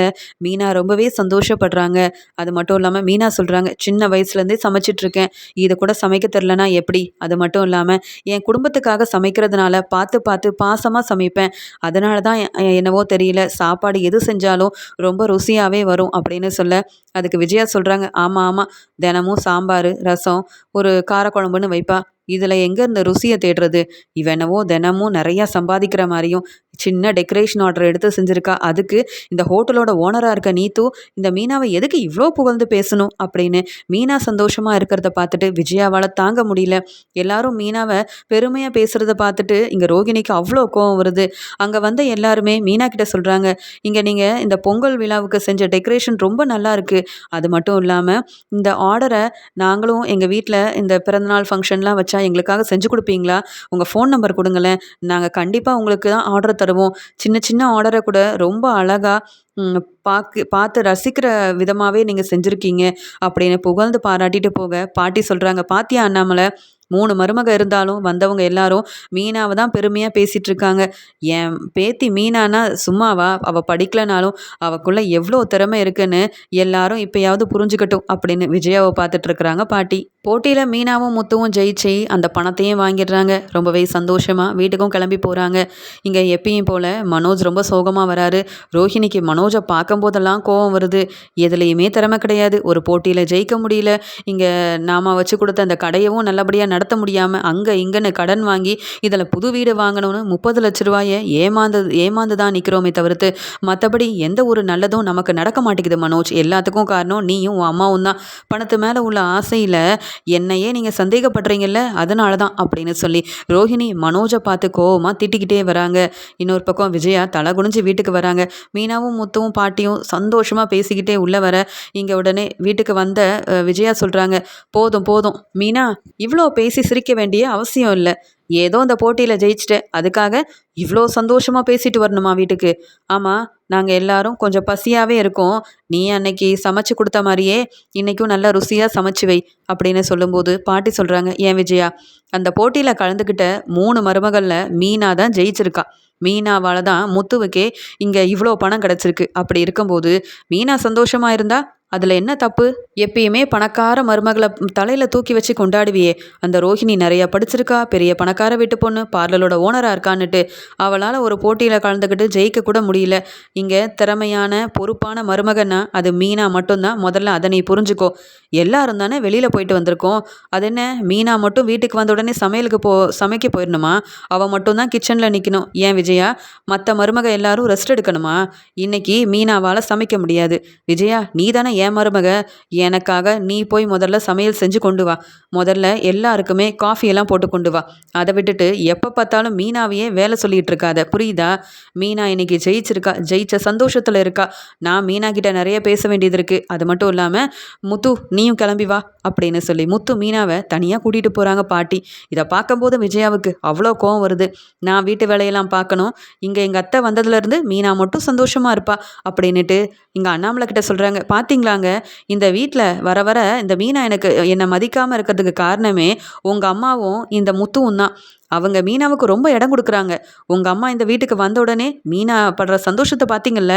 மீனா ரொம்பவே சந்தோஷப்படுறாங்க. அது மட்டும் இல்லாமல் மீனா சொல்கிறாங்க சின்ன வயசுலேருந்தே சமைச்சிட்ருக்கேன் இதை கூட சமைக்க தெரிலனா எப்படி? அது மட்டும் இல்லாமல் என் குடும்பத்துக்காக சமைக்கிறதுனால பார்த்து பார்த்து பாசமாக சமைப்பேன். அதனால தான் என்னவோ தெரியல. சாப்பாடு எது செஞ்சாலும் ரொம்ப ருசியாகவே வரும் அப்படின்னு சொல்ல. அதுக்கு விஜயா சொல்கிறாங்க ஆமாம் ஆமாம் தினமும் சாம்பார் ரசம் ஒரு காரக்குழம்புன்னு வைப்பா. இதில் எங்கே இந்த ருசியை தேடுறது? இவனவோ தினமும் நிறையா சம்பாதிக்கிற மாதிரியும் சின்ன டெக்கரேஷன் ஆர்டர் எடுத்து செஞ்சுருக்கா. அதுக்கு இந்த ஹோட்டலோட ஓனராக இருக்க நீத்து இந்த மீனாவை எதுக்கு இவ்வளோ புகழ்ந்து பேசணும் அப்படின்னு மீனா சந்தோஷமாக இருக்கிறத பார்த்துட்டு விஜயாவால் தாங்க முடியல. எல்லாரும் மீனாவை பெருமையாக பேசுகிறத பார்த்துட்டு இங்கே ரோகிணிக்கு அவ்வளோ கோவம் வருது. அங்கே வந்த எல்லாருமே மீனா கிட்ட சொல்கிறாங்க இங்கே நீங்கள் இந்த பொங்கல் விழாவுக்கு செஞ்ச டெக்கரேஷன் ரொம்ப நல்லா இருக்குது அது மட்டும் இல்லாமல் இந்த ஆர்டரை நாங்களும் எங்கள் வீட்டில் இந்த பிறந்தநாள் ஃபங்க்ஷன்லாம் வச்சா எங்களுக்காக செஞ்சு கொடுப்பீங்களா? உங்கள் ஃபோன் நம்பர் கொடுங்களேன். நாங்கள் கண்டிப்பாக உங்களுக்கு தான் ஆர்டர் தருவோம். சின்ன சின்ன ஆர்டரை கூட ரொம்ப அழகாக பார்க்கு பார்த்து ரசிக்கிற விதமாகவே நீங்கள் செஞ்சுருக்கீங்க. அப்படின்னு புகழ்ந்து பாராட்டிட்டு போக பாட்டி சொல்கிறாங்க பாத்தியா அண்ணாமலை? மூணு மருமக இருந்தாலும் வந்தவங்க எல்லாரும் மீனாவை தான் பெருமையாக பேசிகிட்டு இருக்காங்க என் பேத்தி மீனானா சும்மாவா? அவள் படிக்கலனாலும் அவக்குள்ளே எவ்வளோ திறமை இருக்குன்னு எல்லாரும் இப்போயாவது புரிஞ்சுக்கட்டும் அப்படின்னு விஜயாவை பார்த்துட்டு இருக்கிறாங்க பாட்டி. போட்டியில் மீனாவும் முத்துவும் ஜெயிச்சு அந்த பணத்தையும் வாங்கிடுறாங்க. ரொம்பவே சந்தோஷமாக வீட்டுக்கும் கிளம்பி போகிறாங்க இங்கே எப்பயும் போல் மனோஜ் ரொம்ப சோகமாக வராரு. ரோஹிணிக்கு மனோஜை பார்க்கும்போதெல்லாம் கோவம் வருது. எதுலேயுமே திறமை கிடையாது. ஒரு போட்டியில் ஜெயிக்க முடியல. இங்கே நாம் வச்சு கொடுத்த அந்த கடையவும் நல்லபடியாக நடத்த முடியாமல் அங்கே இங்கேன்னு கடன் வாங்கி இதில் புது வீடு வாங்கணும்னு முப்பது லட்ச ரூபாயை ஏமாந்து ஏமாந்து தான் நிற்கிறோமே தவிர்த்து மற்றபடி எந்த ஒரு நல்லதும் நமக்கு நடக்க மாட்டேங்குது மனோஜ். எல்லாத்துக்கும் காரணம் நீயும் உன் அம்மாவும் தான். பணத்து மேலே உள்ள ஆசையில் என்னையே நீங்கள் சந்தேகப்படுறீங்கல்ல? அதனால தான் அப்படின்னு சொல்லி ரோஹிணி மனோஜை பார்த்து கோவமாக திட்டிக்கிட்டே வராங்க. இன்னொரு பக்கம் விஜயா தலை குனிஞ்சு வீட்டுக்கு வராங்க. மீனாவும் முத்துவும் பாட்டியும் சந்தோஷமாக பேசிக்கிட்டே உள்ளே வர இங்கே உடனே வீட்டுக்கு வந்த விஜயா சொல்கிறாங்க போதும் போதும். மீனா இவ்வளோ பேசி பேசி சிரிக்க வேண்டிய அவசியம் இல்லை. ஏதோ அந்த போட்டியில் ஜெயிச்சிட்டேன் அதுக்காக இவ்வளோ சந்தோஷமாக பேசிட்டு வரணுமா வீட்டுக்கு? ஆமாம் நாங்கள் எல்லாரும் கொஞ்சம் பசியாகவே இருக்கோம். நீ அன்னைக்கு சமைச்சு கொடுத்த மாதிரியே இன்றைக்கும் நல்லா ருசியாக சமைச்சு வை அப்படின்னு சொல்லும்போது பாட்டி சொல்கிறாங்க ஏன் விஜயா அந்த போட்டியில் கலந்துக்கிட்ட மூணு மருமகளில் மீனா தான் ஜெயிச்சிருக்கா. மீனாவால் தான் முத்துவுக்கே இங்கே இவ்வளோ பணம் கிடச்சிருக்கு. அப்படி இருக்கும்போது மீனா சந்தோஷமாக இருந்தால் அதில் என்ன தப்பு? எப்பயுமே பணக்கார மருமகளை தலையில் தூக்கி வச்சு கொண்டாடுவியே. அந்த ரோஹிணி நிறைய படிச்சிருக்கா. பெரிய பணக்கார வீட்டு பொண்ணு பார்லரோட ஓனராக இருக்கான்னுட்டு. அவளால் ஒரு போட்டியில் கலந்துக்கிட்டு ஜெயிக்க கூட முடியல. இங்கே திறமையான பொறுப்பான மருமகன்னா அது மீனா மட்டும்தான். முதல்ல அதை நீ புரிஞ்சுக்கோ. எல்லாரும் தானே வெளியில் போயிட்டு வந்திருக்கோம். அது என்ன? மீனா மட்டும் வீட்டுக்கு வந்த உடனே சமையலுக்கு போ சமைக்க போயிடணுமா? அவள் மட்டும்தான் கிச்சனில் நிற்கணும் ஏன் விஜயா? மற்ற மருமக எல்லாரும் ரெஸ்ட் எடுக்கணுமா? இன்னைக்கு மீனாவால் சமைக்க முடியாது. விஜயா நீ தானே ஏன் மருமக? எனக்காக நீ போய் முதல்ல சமையல் செஞ்சு கொண்டு வா. முதல்ல எல்லாருக்குமே காஃபியெல்லாம் போட்டு கொண்டு வா. அதை விட்டுட்டு எப்போ பார்த்தாலும் மீனாவையே வேலை சொல்லிகிட்டு இருக்காத. புரியுதா? மீனா இன்னைக்கு ஜெயிச்சிருக்கா. ஜெயிச்ச சந்தோஷத்தில் இருக்கா. நான் மீனா கிட்ட நிறைய பேச வேண்டியது இருக்குது அது மட்டும் இல்லாமல் முத்து நீயும் கிளம்பி வா அப்படின்னு சொல்லி முத்து மீனாவை தனியாக கூட்டிகிட்டு போகிறாங்க பாட்டி. இதை பார்க்கும்போது விஜயாவுக்கு அவ்வளோ கோவம் வருது. நான் வீட்டு வேலையெல்லாம் பார்க்கணும். இங்கே எங்கள் அத்தை வந்ததுலேருந்து மீனா மட்டும் சந்தோஷமாக இருப்பா அப்படின்னுட்டு இங்கே அண்ணாமலை கிட்ட சொல்கிறாங்க பார்த்தீங்களா பார்த்தீங்களாங்க இந்த வீட்டில் வர வர இந்த மீனா எனக்கு என்னை மதிக்காமல் இருக்கிறதுக்கு காரணமே உங்கள் அம்மாவும் இந்த முத்துவும் தான். அவங்க மீனாவுக்கு ரொம்ப இடம் கொடுக்குறாங்க. உங்கள் அம்மா இந்த வீட்டுக்கு வந்த உடனே மீனா படுற சந்தோஷத்தை பார்த்தீங்கல்ல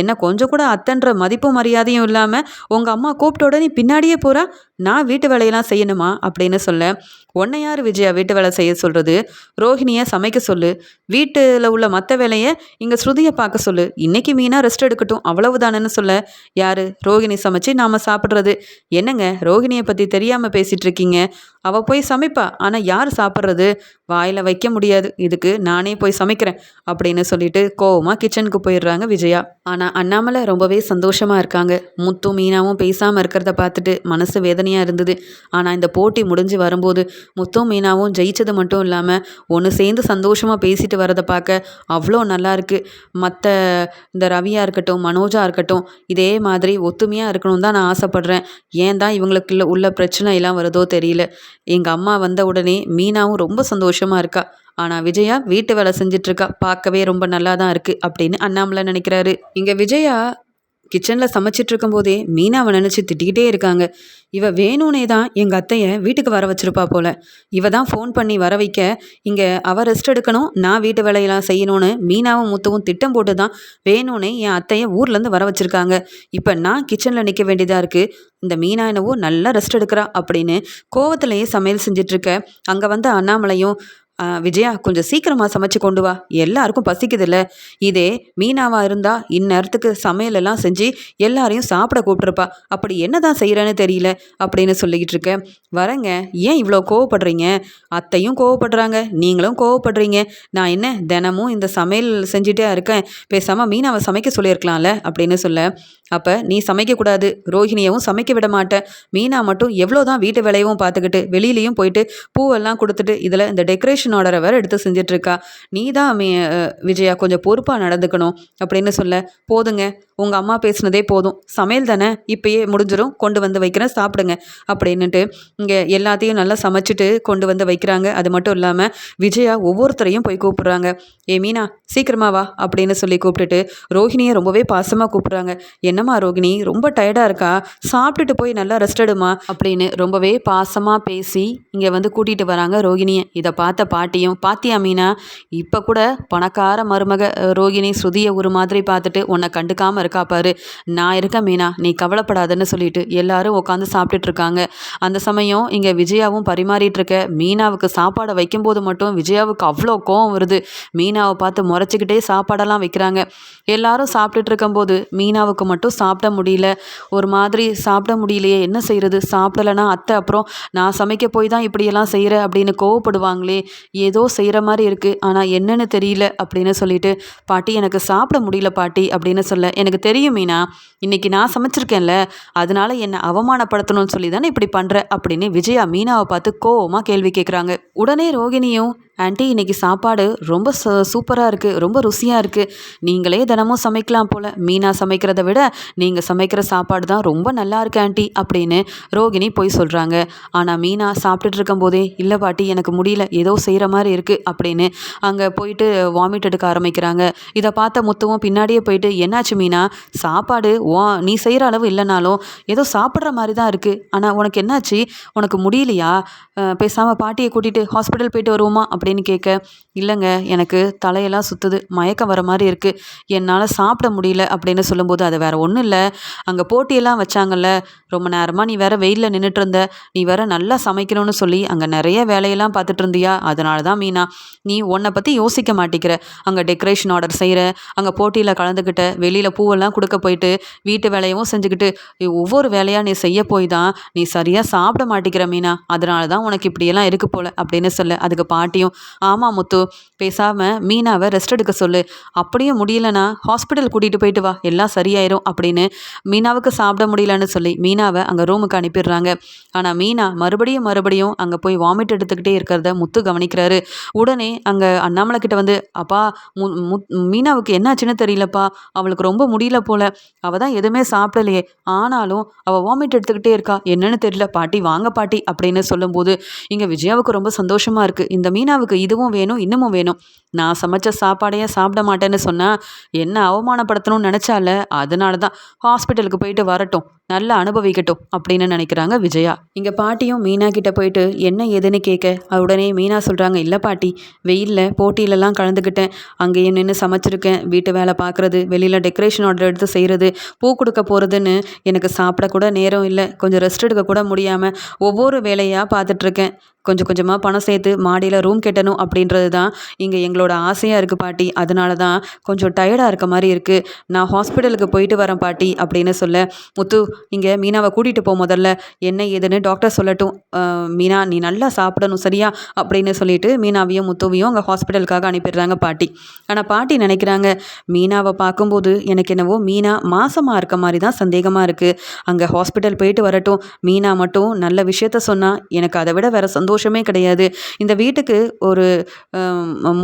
என்ன கொஞ்சம் கூட அத்தன்ற மதிப்பும் மரியாதையும் இல்லாமல் உங்கள் அம்மா கூப்பிட்ட உடனே பின்னாடியே போகிறா நான் வீட்டு வேலையெல்லாம் செய்யணுமா? அப்படின்னு சொல்ல. உன்னை யார் விஜயா வீட்டு வேலை செய்ய சொல்கிறது ரோஹிணியை சமைக்க சொல்லு. வீட்டில் உள்ள மற்ற வேலையை இங்கே ஸ்ருதியை பார்க்க சொல்லு. இன்றைக்கி மீனா ரெஸ்ட் எடுக்கட்டும் அவ்வளவுதானன்னு சொல்ல. யார்? ரோஹிணி சமைச்சு நாம் சாப்பிட்றது. என்னங்க? ரோஹிணியை பற்றி தெரியாமல் பேசிகிட்டு இருக்கீங்க. அவள் போய் சமைப்பா ஆனால் யார் சாப்பிட்றது? வாயில் வைக்க முடியாது. இதுக்கு நானே போய் சமைக்கிறேன் அப்படின்னு சொல்லிட்டு கோவமாக கிச்சனுக்கு போயிடுறாங்க விஜயா. ஆனால் அண்ணாமலை ரொம்பவே சந்தோஷமாக இருக்காங்க. முத்தும் மீனாவும் பேசாமல் இருக்கிறத பார்த்துட்டு மனசு வேதனையாக இருந்தது. ஆனால் இந்த போட்டி முடிஞ்சு வரும்போது முத்தும் மீனாவும் ஜெயிச்சது மட்டும் இல்லாமல் ஒன்று சேர்ந்து சந்தோஷமாக பேசிட்டு வரதை பார்க்க அவ்வளோ நல்லா இருக்குது மற்ற இந்த ரவியாக இருக்கட்டும் மனோஜாக இருக்கட்டும் இதே மாதிரி ஒத்துமையாக இருக்கணும் தான் நான் ஆசைப்பட்றேன். ஏன் தான் இவங்களுக்குள்ள உள்ள பிரச்சனை எல்லாம் வருதோ தெரியல. எங்கள் அம்மா வந்த உடனே மீனாவும் ரொம்ப சந்தோஷம் சந்தோஷமாக இருக்கா? ஆனால் விஜயா வீட்டு வேலை செஞ்சிட்ருக்கா பார்க்கவே ரொம்ப நல்லா தான் இருக்குது அப்படின்னு அண்ணாமலை நினைக்கிறாரு. இங்கே விஜயா கிச்சனில் சமைச்சிட்டு இருக்கும்போதே மீனாவை நினச்சி திட்டிக்கிட்டே இருக்காங்க. இவ வேணும்னே தான் எங்கள் அத்தையை வீட்டுக்கு வர வச்சிருப்பா போல. இவ தான் ஃபோன் பண்ணி வர வைக்க இங்கே அவள் ரெஸ்ட் எடுக்கணும் நான் வீட்டு வேலையெல்லாம் செய்யணும்னு மீனாவும் முத்தவும் திட்டம் போட்டு தான் வேணும்னே என் அத்தையை ஊர்லேருந்து வர வச்சுருக்காங்க. இப்போ நான் கிச்சனில் நிற்க வேண்டியதாக இருக்குது இந்த மீனா என்னவோ நல்லா ரெஸ்ட் எடுக்கிறா அப்படின்னு கோவத்திலேயே சமையல் செஞ்சிட்ருக்க அங்கே வந்து அண்ணாமலையும் விஜயா கொஞ்சம் சீக்கிரமாக சமைச்சு கொண்டு வா. எல்லாருக்கும் பசிக்குதுல்ல. இதே மீனாவாக இருந்தால் இந்நேரத்துக்கு சமையல் எல்லாம் செஞ்சு எல்லாரையும் சாப்பிட கூப்பிட்ருப்பா அப்படி என்ன தான் செய்கிறேன்னு தெரியல அப்படின்னு சொல்லிக்கிட்டு இருக்கேன். வரேங்க ஏன் இவ்வளோ கோவப்படுறீங்க? அத்தையும் கோவப்படுறாங்க நீங்களும் கோவப்படுறீங்க. நான் என்ன தினமும் இந்த சமையல் செஞ்சுட்டே இருக்கேன். பேசாமல் மீனாவை சமைக்க சொல்லியிருக்கலாம்ல அப்படின்னு சொல்ல. அப்போ நீ சமைக்கக்கூடாது ரோஹிணியவும் சமைக்க விட மாட்டேன் மீனா மட்டும் எவ்வளோ தான் வீட்டு வேலையவும் பார்த்துக்கிட்டு வெளியிலையும் போயிட்டு பூவெல்லாம் கொடுத்துட்டு இதில் இந்த டெக்கரேஷன் டெக்கரேஷன் ஆர்டரை வேறு எடுத்து செஞ்சிட்ருக்கா நீ தான் மே விஜயா கொஞ்சம் பொறுப்பாக நடந்துக்கணும் அப்படின்னு சொல்ல. போதுங்க உங்கள் அம்மா பேசினதே போதும். சமையல் தானே? இப்பயே முடிஞ்சிடும் கொண்டு வந்து வைக்கிறேன் சாப்பிடுங்க அப்படின்னுட்டு இங்கே எல்லாத்தையும் நல்லா சமைச்சிட்டு கொண்டு வந்து வைக்கிறாங்க. அது மட்டும் இல்லாமல் விஜயா ஒவ்வொருத்தரையும் போய் கூப்பிட்றாங்க. ஏ மீனா சீக்கிரமா வா அப்படின்னு சொல்லி கூப்பிட்டுட்டு ரோஹிணியை ரொம்பவே பாசமாக கூப்பிட்றாங்க. என்னம்மா ரோகிணி ரொம்ப டயர்டாக இருக்கா? சாப்பிட்டுட்டு போய் நல்லா ரெஸ்ட் எடுமா? அப்படின்னு ரொம்பவே பாசமாக பேசி இங்கே வந்து கூட்டிகிட்டு வராங்க ரோகிணியை இதை பார்த்த பாட்டியும் பாத்தியா மீனா இப்போ கூட பணக்கார மருமக ரோகிணி ஸ்ருதியை ஒரு மாதிரி பார்த்துட்டு உன்னை கண்டுக்காமல் இருக்கா பாரு. நான் இருக்கேன் மீனா நீ கவலைப்படாதன்னு சொல்லிட்டு எல்லாரும் உட்காந்து சாப்பிட்டுட்டு இருக்காங்க. அந்த சமயம் இங்கே விஜயாவும் பரிமாறிட்டு இருக்க. மீனாவுக்கு சாப்பாடை வைக்கும்போது மட்டும் விஜயாவுக்கு அவ்வளோ கோவம் வருது. மீனாவை பார்த்து முறைச்சிக்கிட்டே சாப்பாடெல்லாம் வைக்கிறாங்க. எல்லாரும் சாப்பிட்டுட்டு இருக்கும்போது மீனாவுக்கு மட்டும் சாப்பிட முடியல. ஒரு மாதிரி சாப்பிட முடியலையே என்ன செய்யறது சாப்பிடலைன்னா அத்தை அப்புறம் நான் சமைக்க போய் தான் இப்படியெல்லாம் செய்கிற அப்படின்னு கோவப்படுவாங்களே. ஏதோ செய்கிற மாதிரி இருக்குது ஆனால் என்னென்னு தெரியல அப்படின்னு சொல்லிட்டு பாட்டி எனக்கு சாப்பிட முடியல பாட்டி அப்படின்னு சொல்ல. எனக்கு தெரியும் மீனா இன்னைக்கு நான் சமைச்சிருக்கேன்ல. அதனால என்னை அவமானப்படுத்தணும்னு சொல்லி தானே இப்படி பண்ணுற அப்படின்னு விஜயா மீனாவை பார்த்து கோவமாக கேள்வி கேட்குறாங்க உடனே ரோகிணியும் ஆண்டி இன்றைக்கி சாப்பாடு ரொம்ப சூப்பராக இருக்குது ரொம்ப ருசியாக இருக்குது நீங்களே தினமும் சமைக்கலாம் போல். மீனா சமைக்கிறத விட நீங்கள் சமைக்கிற சாப்பாடு தான் ரொம்ப நல்லா இருக்கு ஆண்டி அப்படின்னு ரோகிணி போய் சொல்கிறாங்க ஆனால் மீனா சாப்பிட்டுட்டு இருக்கும்போதே இல்லை பாட்டி எனக்கு முடியல ஏதோ செய்கிற மாதிரி இருக்குது அப்படின்னு அங்கே போயிட்டு வாமிட் எடுக்க ஆரம்பிக்கிறாங்க. இதை பார்த்த முத்துவும் பின்னாடியே போயிட்டு என்னாச்சு மீனா? சாப்பாடு வா நீ செய்கிற அளவு இல்லைனாலும் ஏதோ சாப்பிட்ற மாதிரி தான் இருக்குது ஆனால் உனக்கு என்னாச்சு? உனக்கு முடியலையா? பேசாமல் பாட்டியை கூட்டிகிட்டு ஹாஸ்பிட்டல் போயிட்டு வருவோமா? அப்படின்னு கேட்க இல்லைங்க எனக்கு தலையெல்லாம் சுற்றுது மயக்கம் வர மாதிரி இருக்குது என்னால் சாப்பிட முடியல அப்படின்னு சொல்லும்போது அது வேற ஒன்றும் இல்லை. அங்கே போட்டியெல்லாம் வச்சாங்கல்ல ரொம்ப நேரமாக நீ வேற வெயிலில் நின்றுட்டு இருந்த நீ வேற நல்லா சமைக்கணும்னு சொல்லி அங்கே நிறைய வேலையெல்லாம் பார்த்துட்டு இருந்தியா? அதனால தான் மீனா நீ உன்னை பற்றி யோசிக்க மாட்டேங்கிற. அங்கே டெக்கரேஷன் ஆர்டர் செய்கிற அங்கே போட்டியில் கலந்துக்கிட்ட வெளியில் பூவெல்லாம் கொடுக்க போயிட்டு வீட்டு வேலையும் செஞ்சுக்கிட்டு ஒவ்வொரு வேலையாக நீ செய்ய போய் தான் நீ சரியாக சாப்பிட மாட்டேங்கிற மீனா. அதனால தான் உனக்கு இப்படியெல்லாம் இருக்கு போல் அப்படின்னு சொல்ல. அதுக்கு பாட்டியும் ஆமாம் முத்து பேசாமல் மீனாவை ரெஸ்ட் எடுக்க சொல்லு. அப்படியே முடியலனா ஹாஸ்பிட்டல் கூட்டிகிட்டு போயிட்டு வா எல்லாம் சரியாயிரும் அப்படின்னு மீனாவுக்கு சாப்பிட முடியலன்னு சொல்லி மீனாவை அங்கே ரூமுக்கு அனுப்பிடுறாங்க. ஆனால் மீனா மறுபடியும் மறுபடியும் அங்கே போய் வாமிட் எடுத்துக்கிட்டே இருக்கிறத முத்து கவனிக்கிறாரு. உடனே அங்கே அண்ணாமலை கிட்ட வந்து அப்பா மு முத் மீனாவுக்கு என்னாச்சுன்னு தெரியலப்பா அவளுக்கு ரொம்ப முடியல போல அவள் தான் எதுவுமே சாப்பிடலையே ஆனாலும் அவள் வாமிட் எடுத்துக்கிட்டே இருக்கா என்னன்னு தெரியல பாட்டி வாங்க பாட்டி அப்படின்னு சொல்லும்போது இங்கே விஜயாவுக்கு ரொம்ப சந்தோஷமாக இருக்குது இந்த மீனாவை அம்மாவுக்கு இதுவும் வேணும் இன்னமும் வேணும். நான் சமைச்ச சாப்பாடையே சாப்பிட மாட்டேன்னு சொன்னால் என்ன அவமானப்படுத்தணும்னு நினச்சால? அதனால தான் ஹாஸ்பிட்டலுக்கு போயிட்டு வரட்டும் நல்லா அனுபவிக்கட்டும் அப்படின்னு நினைக்கிறாங்க விஜயா. இங்கே பாட்டியும் மீனா கிட்ட போயிட்டு என்ன ஏதுன்னு கேட்க உடனே மீனா சொல்கிறாங்க இல்லை பாட்டி வெயிலில் போட்டியிலலாம் கலந்துக்கிட்டேன் அங்கேயே நின்று சமைச்சிருக்கேன். வீட்டு வேலை பார்க்குறது வெளியில் டெக்கரேஷன் ஆர்டர் எடுத்து செய்கிறது பூ கொடுக்க போகிறதுன்னு எனக்கு சாப்பிடக்கூட நேரம் இல்லை. கொஞ்சம் ரெஸ்ட் எடுக்க கூட முடியாமல் ஒவ்வொரு வேலையாக பார்த்துட்ருக்கேன் கொஞ்சம் கொஞ்சமாக பணம் சேர்த்து மாடியில் ரூம் கட்டணும் அப்படின்றது தான் இங்கே எங்களோட ஆசையாக இருக்குது பாட்டி. அதனால தான் கொஞ்சம் டயர்டாக இருக்க மாதிரி இருக்குது நான் ஹாஸ்பிட்டலுக்கு போயிட்டு வரேன் பாட்டி அப்படின்னு சொல்ல முத்து இங்கே மீனாவை கூட்டிகிட்டு போ முதல்ல. என்ன ஏதுன்னு டாக்டர் சொல்லட்டும். மீனா நீ நல்லா சாப்பிடணும் சரியா? அப்படின்னு சொல்லிட்டு மீனாவையும் முத்துவையும் அங்கே ஹாஸ்பிட்டலுக்காக அனுப்பிடுறாங்க பாட்டி. ஆனால் பாட்டி நினைக்கிறாங்க மீனாவை பார்க்கும்போது எனக்கு என்னவோ மீனா மாசமாக இருக்க மாதிரி தான் சந்தேகமாக இருக்குது அங்கே ஹாஸ்பிட்டல் போயிட்டு வரட்டும். மீனா மட்டும் நல்ல விஷயத்த சொன்னால் எனக்கு அதை விட வேறு சந்தோஷமே கிடையாது. இந்த வீட்டுக்கு ஒரு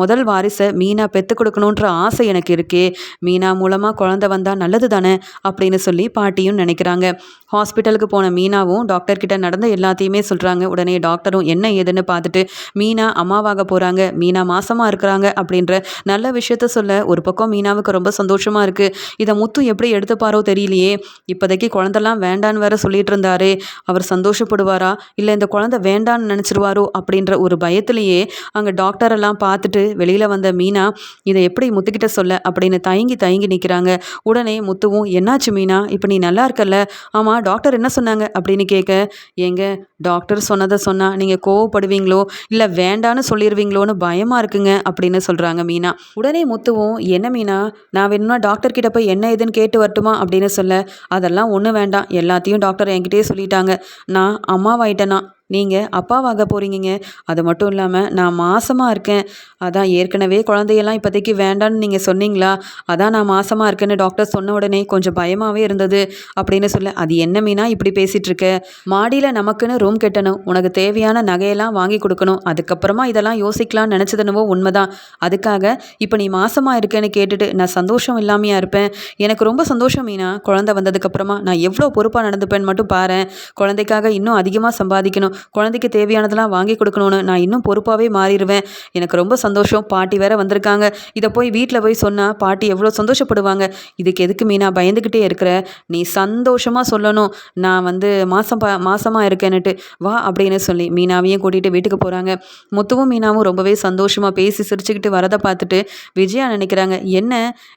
முதல் வாரிசை மீனா பெற்று கொடுக்கணுன்ற ஆசை எனக்கு இருக்கே. மீனா மூலமாக குழந்தை வந்தால் நல்லது தானே அப்படின்னு சொல்லி பாட்டியும் நினைக்கிறாங்க. ஹாஸ்பிட்டலுக்கு போன மீனாவும் டாக்டர்கிட்ட நடந்த எல்லாத்தையுமே சொல்கிறாங்க உடனே டாக்டரும் என்ன ஏதுன்னு பார்த்துட்டு மீனா அம்மாவாக போகிறாங்க மீனா மாசமாக இருக்கிறாங்க. அப்படின்ற நல்ல விஷயத்த சொல்ல ஒரு பக்கம் மீனாவுக்கு ரொம்ப சந்தோஷமாக இருக்குது இதை முத்து எப்படி எடுத்துப்பாரோ தெரியலையே. இப்போதைக்கு குழந்தெல்லாம் வேண்டான்னு வேற சொல்லிட்டு இருந்தாரு. அவர் சந்தோஷப்படுவாரா? இல்லை இந்த குழந்தை வேண்டான்னு நினச்சிருவாரோ? அப்படின்ற ஒரு பயத்திலேயே அங்கே டாக்டரெல்லாம் பார்த்துட்டு வெளியில் வந்த மீனா இதை எப்படி முத்துக்கிட்ட சொல்ல? அப்படின்னு தயங்கி தயங்கி நிற்கிறாங்க உடனே முத்துவும் என்னாச்சு மீனா? இப்போ நீ நல்லா இருக்கல்ல. ஆமாம் டாக்டர் என்ன சொன்னாங்க? அப்படின்னு கேட்க ஏங்க டாக்டர் சொன்னதை சொன்னால் நீங்கள் கோவப்படுவீங்களோ? இல்லை வேண்டான்னு சொல்லிடுவீங்களோன்னு பயமாக இருக்குங்க அப்படின்னு சொல்கிறாங்க மீனா. உடனே முத்துவும் என்ன மீனா? நான் வேணும்னா டாக்டர் கிட்ட போய் என்ன ஏதுன்னு கேட்டு வரட்டுமா? அப்படின்னு சொல்ல அதெல்லாம் ஒன்றும் வேண்டாம். எல்லாத்தையும் டாக்டர் என்கிட்டயே சொல்லிட்டாங்க. நான் அம்மாவாயிட்டேனா? நீங்கள் அப்பாவாக போகிறீங்க அது மட்டும் இல்லாமல் நான் மாசமாக இருக்கேன். அதான் ஏற்கனவே குழந்தையெல்லாம் இப்போதைக்கு வேண்டான்னு நீங்கள் சொன்னீங்களா? அதான் நான் மாசமாக இருக்கேன்னு டாக்டர் சொன்ன உடனே கொஞ்சம் பயமாகவே இருந்தது அப்படின்னு சொல்ல அது என்ன மீனா இப்படி பேசிகிட்டு இருக்க மாடியில் நமக்குன்னு ரூம் கட்டணும். உனக்கு தேவையான நகையெல்லாம் வாங்கி கொடுக்கணும். அதுக்கப்புறமா இதெல்லாம் யோசிக்கலாம்னு நினச்சதுனவோ உண்மைதான். அதுக்காக இப்போ நீ மாசமாக இருக்கேன்னு கேட்டுட்டு நான் சந்தோஷம் இல்லாமையாக இருப்பேன். எனக்கு ரொம்ப சந்தோஷம் மீனா. குழந்தை வந்ததுக்கப்புறமா நான் எவ்வளோ பொறுப்பாக நடந்துப்பேன்னு மட்டும் பாரு குழந்தைக்காக இன்னும் அதிகமாக சம்பாதிக்கணும். குழந்தைக்கு தேவையானதெல்லாம் வாங்கி கொடுக்கணும்னு நான் இன்னும் பொறுப்பாகவே மாறிடுவேன். எனக்கு ரொம்ப சந்தோஷம். பாட்டி வேற வந்திருக்காங்க. இதை போய் வீட்டில் போய் சொன்னால் பாட்டி எவ்வளோ சந்தோஷப்படுவாங்க. இதுக்கு எதுக்கு மீனா பயந்துக்கிட்டே இருக்கிற? நீ சந்தோஷமாக சொல்லணும். நான் வந்து மாதம் பா மாசமாக இருக்கேன்னுட்டு வா அப்படின்னு சொல்லி மீனாவையும் கூட்டிகிட்டு வீட்டுக்கு போகிறாங்க முத்துவும் மீனாவும் ரொம்பவே சந்தோஷமாக பேசி சிரிச்சுக்கிட்டு வரதை பார்த்துட்டு விஜயா நினைக்கிறாங்க என்ன?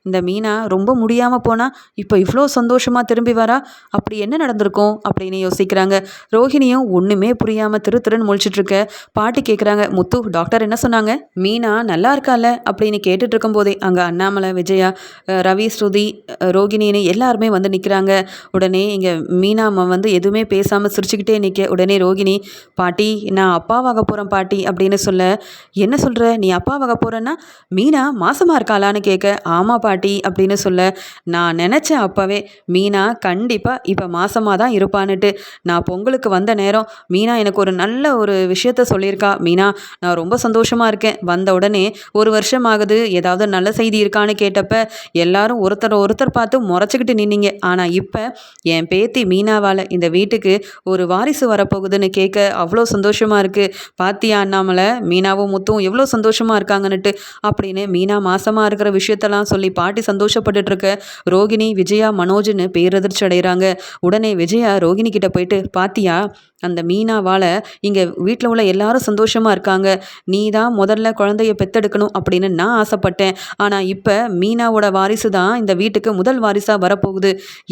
இந்த மீனா ரொம்ப முடியாமல் போனால் இப்போ இவ்வளோ சந்தோஷமாக திரும்பி வரா? அப்படி என்ன நடந்திருக்கும்? அப்படின்னு யோசிக்கிறாங்க. ரோஹிணியும் ஒன்றுமே புரியாமல் திரு திருன்னு முழிச்சிட்ருக்க. பாட்டி கேட்குறாங்க முத்து டாக்டர் என்ன சொன்னாங்க? மீனா நல்லா இருக்கால அப்படின்னு கேட்டுட்டு இருக்கும்போதே அங்கே அண்ணாமலை விஜயா ரவி ஸ்ருதி ரோகிணின்னு எல்லாருமே வந்து நிற்கிறாங்க உடனே இங்கே மீனா வந்து எதுவுமே பேசாமல் சிரிச்சுக்கிட்டே நிற்க உடனே ரோகிணி பாட்டி நான் அப்பாவாக போகிறேன் பாட்டி அப்படின்னு சொல்ல. என்ன சொல்கிற நீ அப்பாவாக போகிறேன்னா மீனா மாசமாக இருக்காளான்னு கேட்க ஆமாம் பாட்டி அப்படின்னு சொல்ல. நான் நினச்சேன் அப்போவே மீனா கண்டிப்பாக இப்போ மாசமாக தான் இருப்பான்னுட்டு. நான் பொங்கலுக்கு வந்த நேரம் மீனா எனக்கு ஒரு நல்ல ஒரு விஷயத்த சொல்லியிருக்கா. மீனா நான் ரொம்ப சந்தோஷமாக இருக்கேன். வந்த உடனே ஒரு வருஷம் ஆகுது ஏதாவது நல்ல செய்தி இருக்கான்னு கேட்டப்ப எல்லாரும் ஒருத்தர் ஒருத்தர் பார்த்து முறைச்சிக்கிட்டு நின்னீங்க. ஆனால் இப்போ என் பேத்தி மீனாவால் இந்த வீட்டுக்கு ஒரு வாரிசு வரப்போகுதுன்னு கேட்க அவ்வளோ சந்தோஷமாக இருக்குது பாத்தியா அண்ணாமலை மீனாவும் முத்தும் எவ்வளோ சந்தோஷமாக இருக்காங்கன்னுட்டு அப்படின்னு மீனா மாசமாக இருக்கிற விஷயத்தெல்லாம் சொல்லி பாட்டி சந்தோஷப்பட்டுட்டு இருக்க ரோகிணி விஜயா மனோஜ்னு பேரதிர்ச்சி அடைகிறாங்க. உடனே விஜயா ரோகிணி கிட்ட போயிட்டு பாத்தியா அந்த மீனாவால் இங்கே வீட்டில் உள்ள எல்லாரும் சந்தோஷமாக இருக்காங்க. நீ தான் முதல்ல குழந்தைய பெத்தெடுக்கணும் அப்படின்னு நான் ஆசைப்பட்டேன். ஆனால் இப்போ மீனாவோட வாரிசு தான் இந்த வீட்டுக்கு முதல் வாரிசாக வரப்போகுது.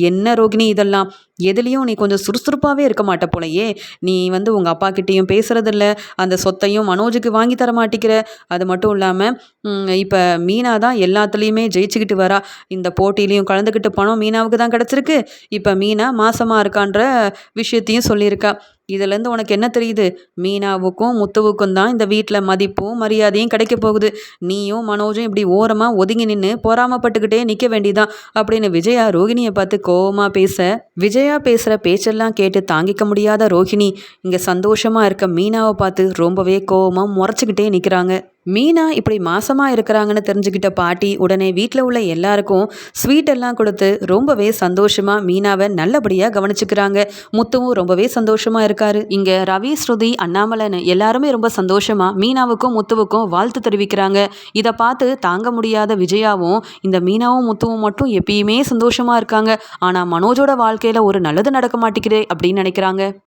என்ன ரோகிணி இதெல்லாம்? எதுலேயும் நீ கொஞ்சம் சுறுசுறுப்பாகவே இருக்க மாட்ட போலையே. நீ வந்து உங்கள் அப்பா கிட்டேயும் பேசுகிறதில்ல அந்த சொத்தையும் மனோஜுக்கு வாங்கி தர மாட்டேங்கிற அது மட்டும் இல்லாமல் இப்போ மீனா தான் எல்லாத்துலேயுமே ஜெயிச்சுக்கிட்டு வரா. இந்த போட்டியிலையும் கலந்துக்கிட்டு பணம் மீனாவுக்கு தான் கிடச்சிருக்கு. இப்போ மீனா மாசமாக இருக்கான்ற விஷயத்தையும் சொல்லியிருக்கா. இதுலேருந்து உனக்கு என்ன தெரியுது? மீனாவுக்கும் முத்துவுக்கும் தான் இந்த வீட்டில் மதிப்பும் மரியாதையும் கிடைக்க போகுது. நீயும் மனோஜும் இப்படி ஓரமாக ஒதுங்கி நின்று பொறாமப்பட்டுக்கிட்டே நிற்க வேண்டிதான் அப்படின்னு விஜயா ரோகிணியை பார்த்து கோவமாக பேச விஜயா பேசுகிற பேச்செல்லாம் கேட்டு தாங்கிக்க முடியாத ரோஹிணி இங்கே சந்தோஷமாக இருக்க மீனாவை பார்த்து ரொம்பவே கோவமாக முறைச்சிக்கிட்டே நிற்கிறாங்க மீனா இப்படி மாசமாக இருக்கிறாங்கன்னு தெரிஞ்சுக்கிட்ட பாட்டி உடனே வீட்டில் உள்ள எல்லாருக்கும் ஸ்வீட் எல்லாம் கொடுத்து ரொம்பவே சந்தோஷமாக மீனாவை நல்லபடியாக கவனிச்சுக்கிறாங்க. முத்துவும் ரொம்பவே சந்தோஷமாக இருக்காரு. இங்கே ரவி ஸ்ருதி அண்ணாமலைன்னு எல்லாருமே ரொம்ப சந்தோஷமாக மீனாவுக்கும் முத்துவுக்கும் வாழ்த்து தெரிவிக்கிறாங்க. இதை பார்த்து தாங்க முடியாத விஜயாவும் இந்த மீனாவும் முத்துவும் மட்டும் எப்பயுமே சந்தோஷமாக இருக்காங்க. ஆனால் மனோஜோட வாழ்க்கையில் ஒரு நல்லது நடக்க மாட்டேங்குதே அப்படின்னு நினைக்கிறாங்க.